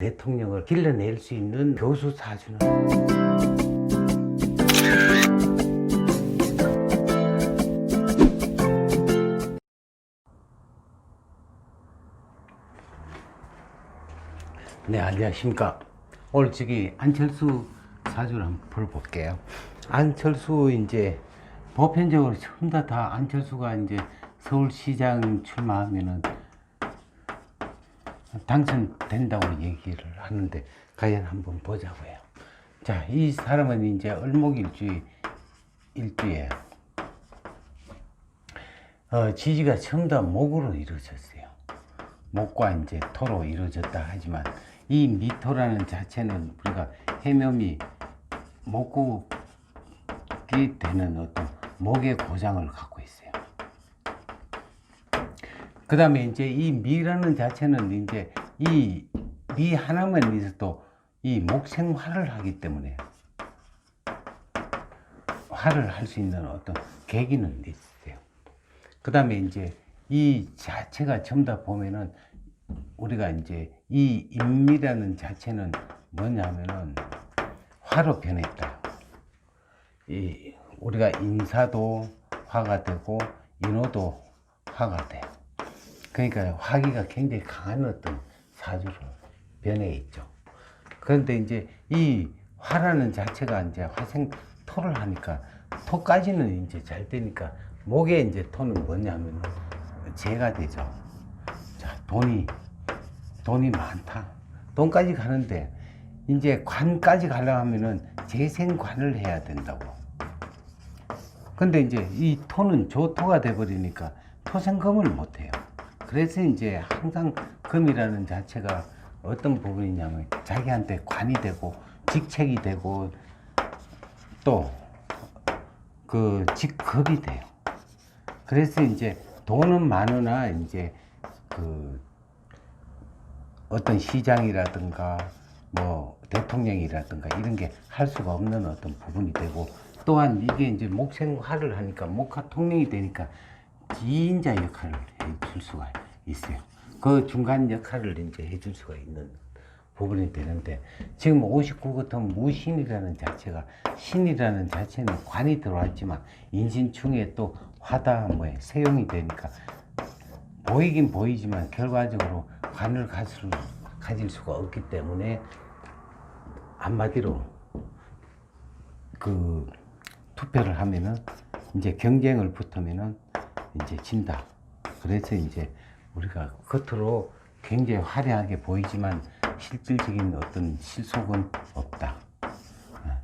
대통령을 길러낼 수 있는 교수 사주는 네 안녕하십니까. 오늘 저기 안철수 사주를 한번 풀어볼게요. 안철수 이제 보편적으로 전부 다, 다 안철수가 이제 서울시장 출마하면은 당선된다고 얘기를 하는데 과연 한번 보자고요. 자, 이 사람은 이제 을목일주의 일주예요. 어, 지지가 전부 다 목으로 이루어졌어요. 목과 이제 토로 이루어졌다 하지만 이 미토라는 자체는 우리가 해묘미 목국이 되는 어떤 목의 고장을 갖고. 그 다음에 이제 이 미라는 자체는 이제 이 미 하나만 있어도 이 목생화를 하기 때문에 화를 할 수 있는 어떤 계기는 있어요. 그 다음에 이제 이 자체가 전부 다 보면은 우리가 이제 이 인미라는 자체는 뭐냐면은 화로 변했다. 이 우리가 인사도 화가 되고 인호도 화가 돼요. 그러니까 화기가 굉장히 강한 어떤 사주로 변해 있죠. 그런데 이제 이 화라는 자체가 이제 화생 토를 하니까 토까지는 이제 잘 되니까 목에 이제 토는 뭐냐면 재가 되죠. 자, 돈이 돈이 많다. 돈까지 가는데 이제 관까지 가려면은 재생관을 해야 된다고. 근데 이제 이 토는 조토가 돼 버리니까 토생금을 못 해요. 그래서 이제 항상 금이라는 자체가 어떤 부분이냐면 자기한테 관이 되고 직책이 되고 또 그 직급이 돼요. 그래서 이제 돈은 많으나 이제 그 어떤 시장이라든가 뭐 대통령이라든가 이런 게 할 수가 없는 어떤 부분이 되고 또한 이게 이제 목생화를 하니까 목화 통령이 되니까 지인자 역할을 해줄 수가 있어요. 그 중간 역할을 이제 해줄 수가 있는 부분이 되는데 지금 59 같은 무신이라는 자체가 신이라는 자체는 관이 들어왔지만 인신충에 또 화다 뭐 세용이 되니까 보이긴 보이지만 결과적으로 관을 가질, 가질 수가 없기 때문에 한마디로 그 투표를 하면은 이제 경쟁을 붙으면은 이제 진다. 그래서 이제 우리가 겉으로 굉장히 화려하게 보이지만 실질적인 어떤 실속은 없다. 어.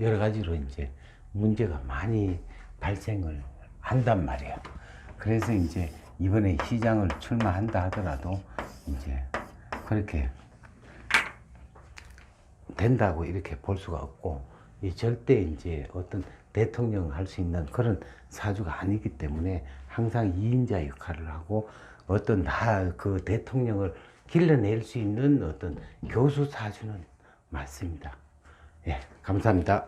여러 가지로 이제 문제가 많이 발생을 한단 말이에요. 그래서 이제 이번에 시장을 출마한다 하더라도 이제 그렇게 된다고 이렇게 볼 수가 없고 이 절대 이제 어떤 대통령 할 수 있는 그런 사주가 아니기 때문에 항상 이인자 역할을 하고 어떤 나 그 대통령을 길러낼 수 있는 어떤 교수 사주는 맞습니다. 예, 감사합니다.